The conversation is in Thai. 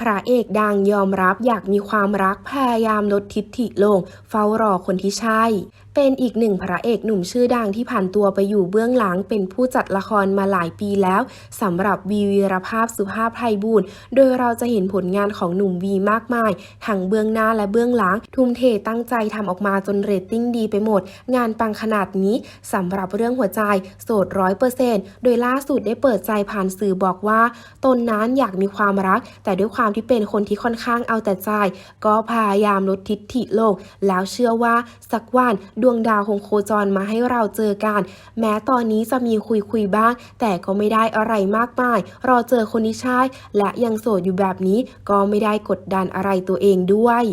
พระเอกดังยอมรับอยากมีความรักพยายามลดทิฐิลง เฝ้ารอคนที่ใช่ เป็นอีกหนึ่งพระเอกหนุ่มชื่อดังที่ผ่านตัวไปอยู่เบื้องหลังเป็นผู้จัดละครมาหลายปีแล้วสำหรับวีวีรภาพสุภาพไพบูลย์โดยเราจะเห็นผลงานของหนุ่มวีมากมายทั้งเบื้องหน้าและเบื้องหลัง ทุ่มเทตั้งใจทำออกมาจนเรตติ้งดีไปหมด งานปังขนาดนี้สำหรับเรื่องหัวใจโสดร้อยเปอร์เซนต์โดยล่าสุดได้เปิดใจผ่านสื่อบอกว่า ตนนั้นอยากมีความรักแต่ด้วยความที่เป็นคนที่ค่อนข้างเอาแต่ใจ ก็พยายามลดทิฐิลง แล้วเชื่อว่าสักวันดวงดาวคงโคจรมาให้เราเจอกัน แม้ตอนนี้จะมีคุยคุยบ้าง แต่ก็ไม่ได้อะไรมากมาย รอเจอคนที่ใช่และยังโสดอยู่แบบนี้ก็ไม่ได้กดดันอะไรตัวเองด้วย